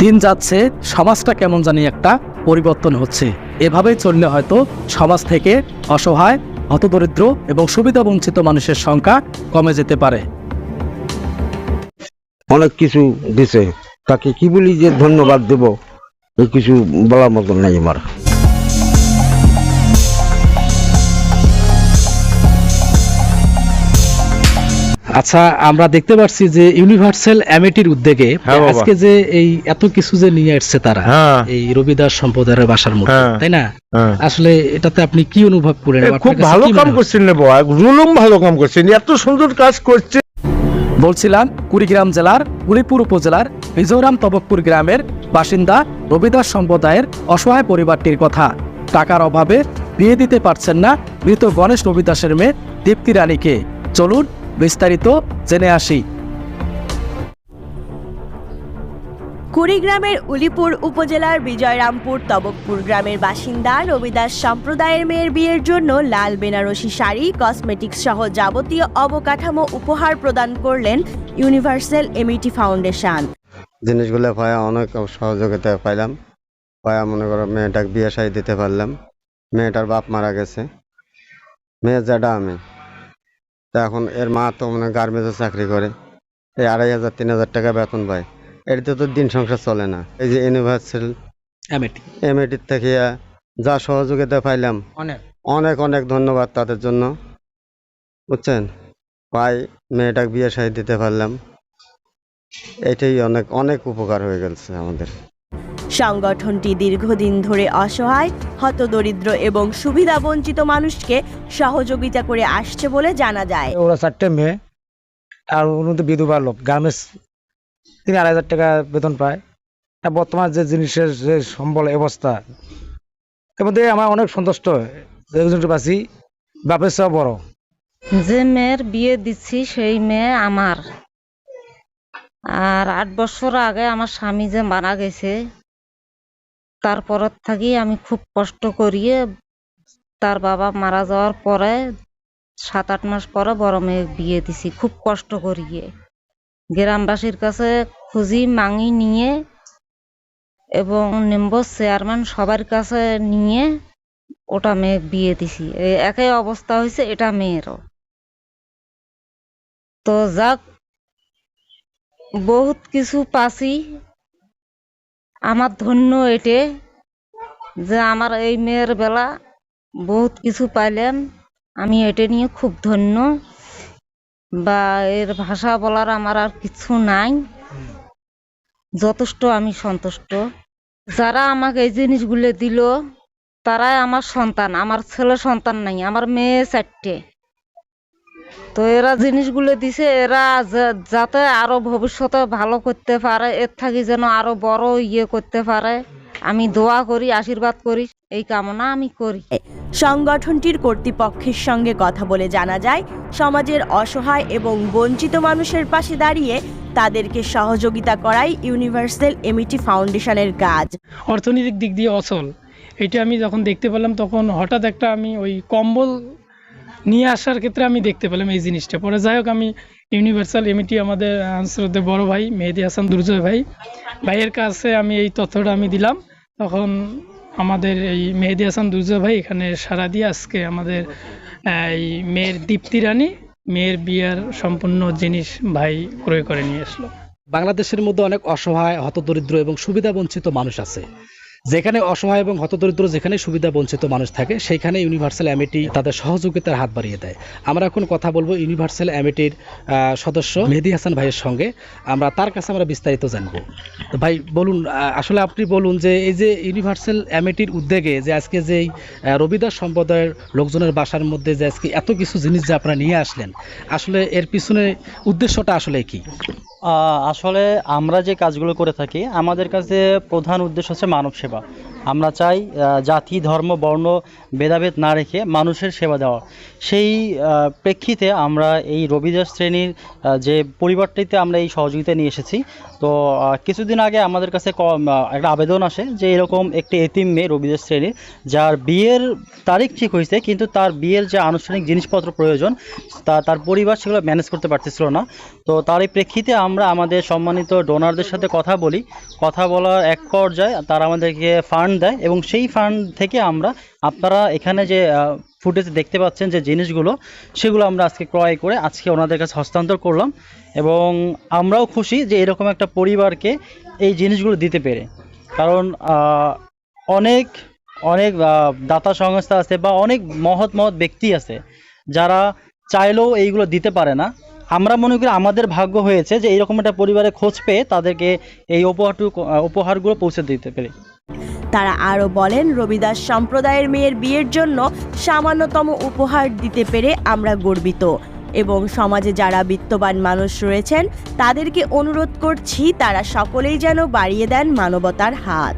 দিন যাচ্ছে, সমাজটা কেমন জানি একটা পরিবর্তন হচ্ছে। এভাবেই চললে হয়তো সমাজ থেকে অসহায় হতদরিদ্র এবং সুবিধা বঞ্চিত মানুষের সংখ্যা কমে যেতে পারে। অনেক কিছু দিছে। তাকে কি বলি যে ধন্যবাদ দেব? এই কিছু বলার মতন নাই আমার। আচ্ছা আমরা দেখতে পাচ্ছি যে ইউনিভার্সাল অ্যামিটির উদ্যোগে হ্যাঁ আজকে যে এই এত কিছু যে নিয়ে আসছে তারা হ্যাঁ। এই রবিদাস সম্প্রদায়ের বাসার মধ্যে হ্যাঁ। তাই না? আসলে এটাতে আপনি কি অনুভব করেন খুব ভালো কাম করছেন রে বাবা রুলুম ভালো কাম করছেন এত সুন্দর কাজ করছে। বলছিলাম কুড়িগ্রাম জেলার গুলিপুর উপজেলার মিজোরাম তবকপুর গ্রামের বাসিন্দা রবিদাস সম্প্রদায়ের অসহায় পরিবারটির কথা। টাকার অভাবে বিয়ে দিতে পারছেন না মৃত গণেশ রবিদাসের মেয়ে দীপ্তি রানীকে। চলুন বিস্তারিত জেনে আসি। কুড়িগ্রামের উলিপুর উপজেলার বিজয়রামপুর তবকপুর গ্রামের বাসিন্দা রবিদাস সম্প্রদায়ের মেয়ের বিয়ের জন্য লাল বেনারসি শাড়ি কসমেটিক্স সহ যাবতীয় অবকাঠামো উপহার প্রদান করলেন ইউনিভার্সাল এমিটি ফাউন্ডেশন জিনিসগুলো পায়া অনেক সহযোগিতা পাইলাম। পায়া মনে করো মেয়েটাকে বিয়ে সাই দিতে পারলাম। মেয়েটার বাপ মারা গেছে। মেয়ের জ্যাঠা আমি। তা এখন এর মা তো মানে গার্মেন্টসে চাকরি করে। এই আড়াই হাজার তিন হাজার টাকা বেতন পায়। এটাতে তো দিন সংসার চলে না। এই যে ইউনিভার্সাল অ্যামিটি এমএটির থেকে যা সহযোগিতা পাইলাম। অনেক। অনেক অনেক ধন্যবাদ তাদের জন্য। বুঝছেন? পাই মেয়েটাকে বিয়ে সাই দিতে পারলাম। এটাই অনেক অনেক উপকার হয়ে গেছে আমাদের। সংগঠনটি দীর্ঘদিন ধরে অসহায় হতদরিদ্র এবং সুবিধাবঞ্চিত মানুষকে সহযোগিতা করে আসছে বলে জানা যায়। ওরা চারটে মেয়ে আর মধ্যে বিধবা লোক গার্মেন্টস তিন আড়াই হাজার টাকা বেতন পায়। আর বর্তমান যে জিনিসের যে সম্বল অবস্থা এর মধ্যে আমার অনেক সন্তুষ্ট পাচ্ছি বাপের সব বড়। যে মেয়ের বিয়ে দিচ্ছি সেই মেয়ে আমার। আর আট বছর আগে আমার স্বামী যে মারা গেছে তারপর থাকি আমি খুব কষ্ট করিয়ে তার বাবা মারা যাওয়ার পরে সাত আট মাস পরে বড় মেয়ে বিয়ে দিছি, খুব কষ্ট করিয়ে। গ্রামবাসীর কাছে খুঁজি মাঙি নিয়ে এবং নিম্বর চেয়ারম্যান সবার কাছে নিয়ে ওটা মেয়ে বিয়ে দিছি। একই অবস্থা হয়েছে এটা মেয়েরও। তো যাক, বহুত কিছু পাছি। আমার ধন্য এটে যে আমার এই মেয়ের বেলা বহুত কিছু পাইলাম আমি এটা নিয়ে খুব ধন্য। বা এর ভাষা বলার আমার আর কিছু নাই। যথেষ্ট আমি সন্তুষ্ট। যারা আমাকে এই জিনিসগুলো দিল, তারাই আমার সন্তান। আমার ছেলে সন্তান নাই, আমার মেয়ে চারটে। তো এরা জিনিসগুলো দিছে এরা যা- যাতে আরও ভবিষ্যতে ভালো করতে পারে এর থাকি যেন আরও বড় ইয়ে করতে পারে। আমি দোয়া করি আশীর্বাদ করি এই কামনা আমি করি। সংগঠনটির কর্তৃপক্ষের সঙ্গে কথা বলে জানা যায় সমাজের অসহায় এবং বঞ্চিত মানুষের পাশে দাঁড়িয়ে তাদেরকে সহযোগিতা করাই ইউনিভার্সাল এমিটি ফাউন্ডেশনের কাজ। অর্থনৈতিক দিক দিয়ে অচল। এটা আমি যখন দেখতে পেলাম তখন হঠাৎ একটা আমি ওই কম্বল নিয়ে আসার ক্ষেত্রে আমি দেখতে পেলাম এই জিনিসটা। পরে যাই হোক, আমি ইউনিভার্সাল এমিটি আমাদের আনসারতে বড় ভাই, মেহেদি হাসান দুর্জয় ভাই। ভাইয়ের কাছে আমি এই তথ্যটা আমি দিলাম। তখন আমাদের এই মেহেদি হাসান দুর্জয় ভাই এখানে সারা দিয়ে আজকে আমাদের এই মেয়ের দীপ্তি রানী, মেয়ের বিয়ার সম্পূর্ণ জিনিস ভাই ক্রয় করে নিয়ে আসলো। বাংলাদেশের মধ্যে অনেক অসহায়, হতদরিদ্র এবং সুবিধা বঞ্চিত মানুষ আছে। যেখানে অসহায় এবং হতদরিদ্র যেখানে সুবিধা বঞ্চিত মানুষ থাকে, সেইখানে ইউনিভার্সাল অ্যামিটি তাদের সহযোগিতার হাত বাড়িয়ে দেয়। আমরা এখন কথা বলব ইউনিভার্সাল অ্যামিটির সদস্য মেহেদি হাসান ভাইয়ের সঙ্গে। আমরা তার কাছে আমরা বিস্তারিত জানব। তো ভাই, বলুন আসলে আপনি বলুন যে এই যে ইউনিভার্সাল অ্যামিটির উদ্যোগে যে আজকে যে রবিদাস সম্প্রদায়ের লোকজনের বাসার মধ্যে যে আজকে এত কিছু জিনিস যে আপনারা নিয়ে আসলেন, আসলে এর পিছনে উদ্দেশ্যটা আসলে কি? আসলে আমরা যে কাজগুলো করে থাকি আমাদের কাছে প্রধান উদ্দেশ্য হচ্ছে মানব সেবা আমরা চাই জাতি, ধর্ম, বর্ণ, ভেদাভেদ না রেখে মানুষের সেবা দেওয়া। সেই প্রেক্ষিতে আমরা এই রবিদাস শ্রেণির যে পরিবারটিতে আমরা এই সহযোগিতা নিয়ে এসেছি, তো কিছুদিন আগে আমাদের কাছে একটা আবেদন আসে যে এরকম একটি এতিম মেয়ে রবিদাস শ্রেণির, যার বিয়ের তারিখ ঠিক হয়েছে, কিন্তু তার বিয়ের যে আনুষ্ঠানিক জিনিসপত্র প্রয়োজন, তা, তার পরিবার সেগুলো ম্যানেজ করতে পারতেছিল না। তো, তার এই প্রেক্ষিতে আমরা আমাদের সম্মানিত ডোনারদের সাথে কথা বলি। কথা বলার এক পর্যায়ে তারা আমাদেরকে ফান্ড দেয় এবং সেই ফান্ড থেকে আমরা আপনারা এখানে যে ফুটেজ দেখতে পাচ্ছেন যে জিনিসগুলো, সেগুলো আমরা আজকে ক্রয় করে আজকে ওনাদের কাছে হস্তান্তর করলাম এবং আমরাও খুশি যে এরকম একটা পরিবারকে এই জিনিসগুলো দিতে পেরে। কারণ অনেক অনেক দাতা সংস্থা আছে বা অনেক মহৎ মহৎ ব্যক্তি আছে যারা চাইলেও এইগুলো দিতে পারে না। আমরা মনে করি আমাদের ভাগ্য হয়েছে যে এইরকম একটা পরিবারের খোঁজ পেয়ে তাদেরকে এই উপহারটুকু উপহারগুলো পৌঁছে দিতে পেরে। তারা আরও বলেন, রবিদাস সম্প্রদায়ের মেয়ের বিয়ের জন্য সামান্যতম উপহার দিতে পেরে আমরা গর্বিত। এবং সমাজে যারা বিত্তবান মানুষ রয়েছেন, তাদেরকে অনুরোধ করছি তারা সকলেই যেন বাড়িয়ে দেন মানবতার হাত।